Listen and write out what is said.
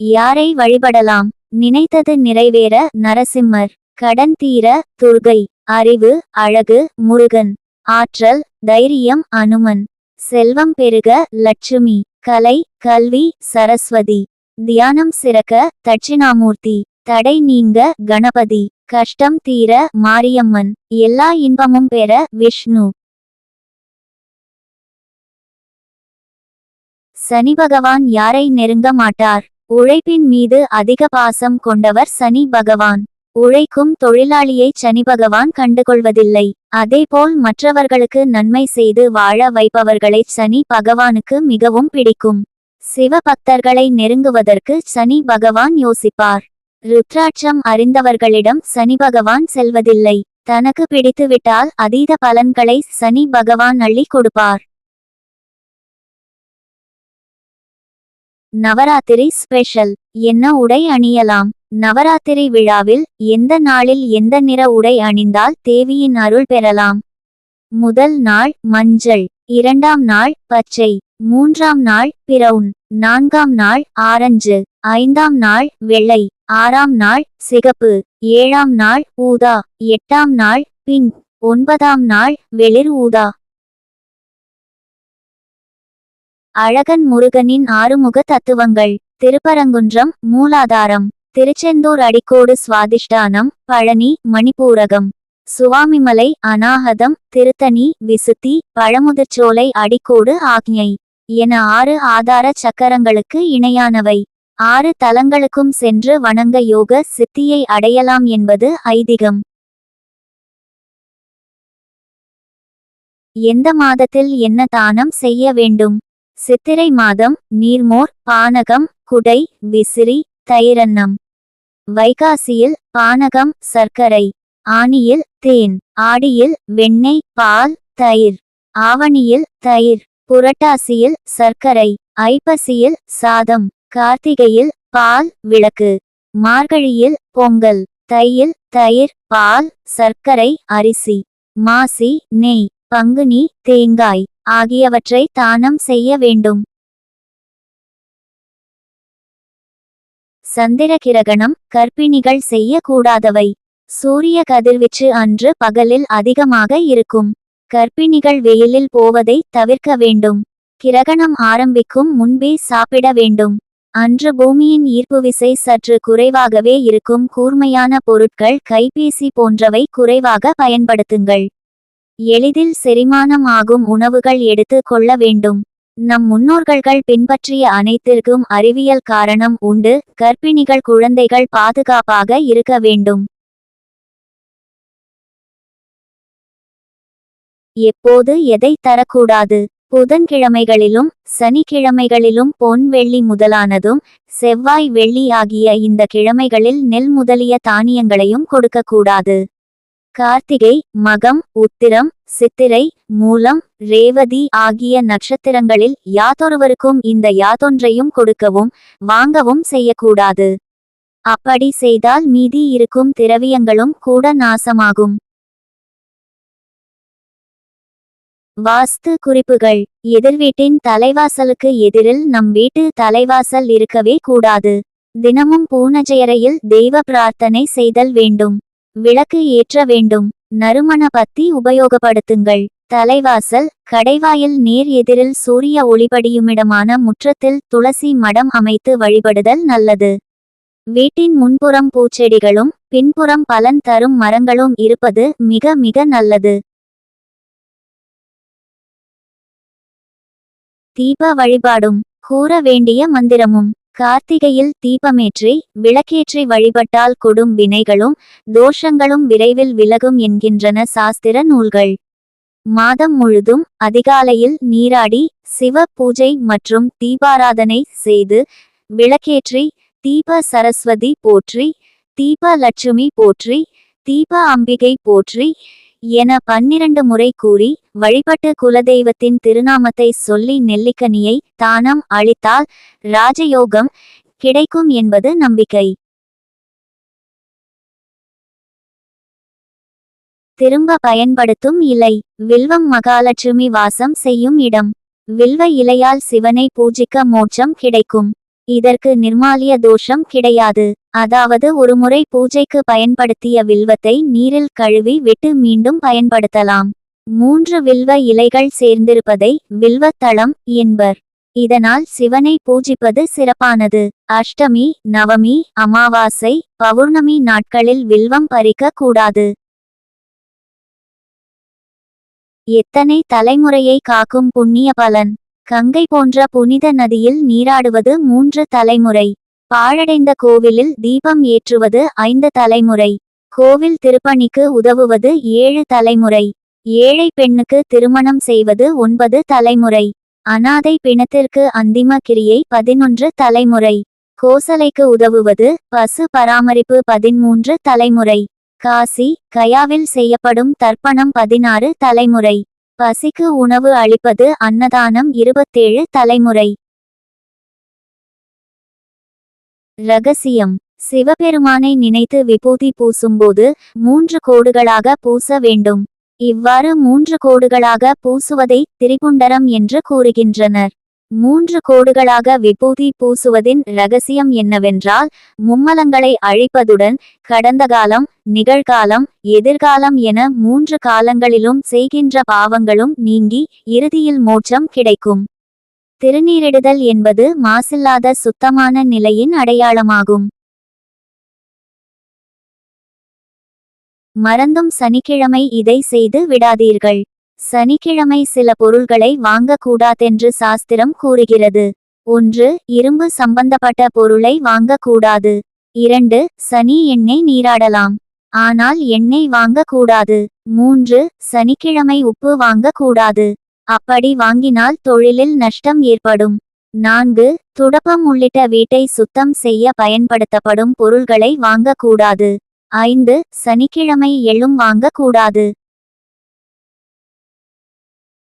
யாரை வழிபடலாம்? நினைத்தது நிறைவேற நரசிம்மர். கடன் தீர துர்கை. அறிவு அழகு முருகன். ஆற்றல் தைரியம் அனுமன். செல்வம் பெருக லட்சுமி. கலை கல்வி சரஸ்வதி. தியானம் சிறக்க தட்சிணாமூர்த்தி. தடை நீங்க கணபதி. கஷ்டம் தீர மாரியம்மன். எல்லா இன்பமும் பெற விஷ்ணு. சனி பகவான் யாரை நெருங்க மாட்டார்? உழைப்பின் மீது அதிக பாசம் கொண்டவர் சனி பகவான். உழைக்கும் தொழிலாளியை சனி பகவான் கண்டுகொள்வதில்லை. அதேபோல் மற்றவர்களுக்கு நன்மை செய்து வாழ வைப்பவர்களை சனி பகவானுக்கு மிகவும் பிடிக்கும். சிவபக்தர்களை நெருங்குவதற்கு சனி பகவான் யோசிப்பார். ருத்ராட்சம் அறிந்தவர்களிடம் சனி பகவான் செல்வதில்லை. தனக்கு பிடித்துவிட்டால் அதீத பலன்களை சனி பகவான் அள்ளி கொடுப்பார். நவராத்திரி ஸ்பெஷல். என்ன உடை அணியலாம்? நவராத்திரி விழாவில் எந்த நாளில் எந்த நிற உடை அணிந்தால் தேவியின் அருள் பெறலாம்? முதல் நாள் மஞ்சள். இரண்டாம் நாள் பச்சை. மூன்றாம் நாள் பிரவுன். நான்காம் நாள் ஆரஞ்சு. ஐந்தாம் நாள் வெள்ளை. ஆறாம் நாள் சிகப்பு. ஏழாம் நாள் ஊதா. எட்டாம் நாள் பிங்க். ஒன்பதாம் நாள் வெளிர் ஊதா. அழகன் முருகனின் ஆறுமுக தத்துவங்கள். திருப்பரங்குன்றம் மூலாதாரம். திருச்செந்தூர் அடிக்கோடு சுவாதிஷ்டானம் பழனி மணிப்பூரகம். சுவாமிமலை அநாகதம் திருத்தணி விசுத்தி பழமுதிர்ச்சோலை அடிக்கோடு ஆக்ஞை. என ஆறு ஆதார சக்கரங்களுக்கு இணையானவை. ஆறு தலங்களுக்கும் சென்று வணங்க யோக சித்தியை அடையலாம் என்பது ஐதீகம். எந்த மாதத்தில் என்ன தானம் செய்ய வேண்டும்? சித்திரை மாதம் நீர்மோர் பானகம் குடை விசிறி தயிரன்னம் வைகாசியில் பானகம் சர்க்கரை. ஆனியில் தேன். ஆடியில் வெண்ணெய் பால் தயிர். ஆவணியில் தயிர். புரட்டாசியில் சர்க்கரை. ஐப்பசியில் சாதம். கார்த்திகையில் பால் விளக்கு. மார்கழியில் பொங்கல். தையில் தயிர் பால் சர்க்கரை அரிசி. மாசி நெய். பங்குனி தேங்காய் ஆகியவற்றை தானம் செய்ய வேண்டும். சந்திர கிரகணம் கர்ப்பிணிகள் செய்யக்கூடாதவை. சூரிய கதிர்வீச்சு அன்று பகலில் அதிகமாக இருக்கும். கர்ப்பிணிகள் வெயிலில் போவதை தவிர்க்க வேண்டும். கிரகணம் ஆரம்பிக்கும் முன்பே சாப்பிட வேண்டும். அன்று பூமியின் ஈர்ப்பு விசை சற்று குறைவாகவே இருக்கும் கூர்மையான பொருட்கள் கைபேசி போன்றவை குறைவாக பயன்படுத்துங்கள். எளிதில் செரிமானம் ஆகும் உணவுகள் எடுத்து கொள்ள வேண்டும். நம் முன்னோர்கள் பின்பற்றிய அனைத்திற்கும் அறிவியல் காரணம் உண்டு. கர்ப்பிணிகள் குழந்தைகள் பாதுகாப்பாக இருக்க வேண்டும். எப்போது எதை தரக்கூடாது? புதன்கிழமைகளிலும் சனிக்கிழமைகளிலும் பொன் வெள்ளி முதலானதும் செவ்வாய் வெள்ளி ஆகிய இந்த கிழமைகளில் நெல் முதலிய தானியங்களையும் கொடுக்கக்கூடாது. கார்த்திகை மகம் உத்திரம் சித்திரை மூலம் ரேவதி ஆகிய நட்சத்திரங்களில் யாதொருவருக்கும் இந்த யாதொன்றையும் கொடுக்கவும் வாங்கவும் செய்யக்கூடாது. அப்படி செய்தால் மீதி இருக்கும் திரவியங்களும் கூட நாசமாகும். வாஸ்து குறிப்புகள். எதிர்வீட்டின் தலைவாசலுக்கு எதிரில் நம் வீட்டு தலைவாசல் இருக்கவே கூடாது. தினமும் பூனஜையறையில் தெய்வ பிரார்த்தனை செய்தல் வேண்டும். விளக்கு ஏற்ற வேண்டும். நறுமண பத்தி உபயோகப்படுத்துங்கள். தலைவாசல் கடைவாயில் நேர் எதிரில் சூரிய ஒளிபடியுமிடமான முற்றத்தில் துளசி மடம் அமைத்து வழிபடுதல் நல்லது. வீட்டின் முன்புறம் பூச்செடிகளும் பின்புறம் பலன் தரும் மரங்களும் இருப்பது மிக மிக நல்லது. தீப வழிபாடும். கூற வேண்டிய மந்திரமும். கார்த்திகையில் தீபமேற்றி விளக்கேற்றி வழிபட்டால் கொடும் வினைகளும் தோஷங்களும் விரைவில் விலகும் என்கின்றன சாஸ்திர நூல்கள். மாதம் முழுதும் அதிகாலையில் நீராடி சிவ பூஜை மற்றும் தீபாராதனை செய்து விளக்கேற்றி தீப சரஸ்வதி போற்றி தீப லட்சுமி போற்றி தீப அம்பிகை போற்றி என பன்னிரண்டு முறை கூறி வழிபட்டு குலதெய்வத்தின் திருநாமத்தை சொல்லி நெல்லிக்கனியை தானம் அளித்தால் ராஜயோகம் கிடைக்கும் என்பது நம்பிக்கை. திரும்ப பயன்படுத்தும் இலை. வில்வம் மகாலட்சுமி வாசம் செய்யும் இடம். வில்வ இலையால் சிவனை பூஜிக்க மோட்சம் கிடைக்கும். இதற்கு நிர்மாலிய தோஷம் கிடையாது. அதாவது ஒருமுறை பூஜைக்கு பயன்படுத்திய வில்வத்தை நீரில் கழுவி விட்டு மீண்டும் பயன்படுத்தலாம். மூன்று வில்வ இலைகள் சேர்ந்திருப்பதை வில்வத்தளம் என்பர். இதனால் சிவனை பூஜிப்பது சிறப்பானது. அஷ்டமி நவமி அமாவாசை பௌர்ணமி நாட்களில் வில்வம் பறிக்க கூடாது. எத்தனை தலைமுறையை காக்கும் புண்ணிய பலன்? கங்கை போன்ற புனித நதியில் நீராடுவது மூன்று தலைமுறை. பாழடைந்த கோவிலில் தீபம் ஏற்றுவது ஐந்து தலைமுறை. கோவில் திருப்பணிக்கு உதவுவது ஏழு தலைமுறை. ஏழை பெண்ணுக்கு திருமணம் செய்வது ஒன்பது தலைமுறை. அனாதை பிணத்திற்கு அந்திம கிரியை பதினொன்று தலைமுறை. கோசலைக்கு உதவுவது பசு பராமரிப்பு பதிமூன்று தலைமுறை. காசி கயாவில் செய்யப்படும் தர்ப்பணம் பதினாறு தலைமுறை. பசிக்கு உணவு அளிப்பது அன்னதானம் இருபத்தேழு தலைமுறை. ரகசியம். சிவபெருமானை நினைத்து விபூதி பூசும்போது மூன்று கோடுகளாக பூச வேண்டும். இவ்வாறு மூன்று கோடுகளாக பூசுவதை திரிகுண்டரம் என்று கூறுகின்றனர். மூன்று கோடுகளாக விபூதி பூசுவதின் ரகசியம் என்னவென்றால் மும்மலங்களை அழிப்பதுடன் கடந்த காலம் நிகழ்காலம் எதிர்காலம் என மூன்று காலங்களிலும் செய்கின்ற பாவங்களும் நீங்கி இறுதியில் மோட்சம் கிடைக்கும். திருநீரிடுதல் என்பது மாசில்லாத சுத்தமான நிலையின் அடையாளமாகும். மறந்தும் சனிக்கிழமை இதை செய்து விடாதீர்கள். சனிக்கிழமை சில பொருள்களை வாங்கக்கூடாதென்று சாஸ்திரம் கூறுகிறது. ஒன்று இரும்பு சம்பந்தப்பட்ட பொருளை வாங்கக்கூடாது. இரண்டு சனி எண்ணெய் நீராடலாம். ஆனால் எண்ணெய் வாங்கக்கூடாது. மூன்று சனிக்கிழமை உப்பு வாங்கக்கூடாது. அப்படி வாங்கினால் தொழிலில் நஷ்டம் ஏற்படும். நான்கு துடப்பம் உள்ளிட்ட வீட்டை சுத்தம் செய்ய பயன்படுத்தப்படும் பொருள்களை வாங்கக்கூடாது. ஐந்து சனிக்கிழமை எள்ளும் வாங்கக்கூடாது.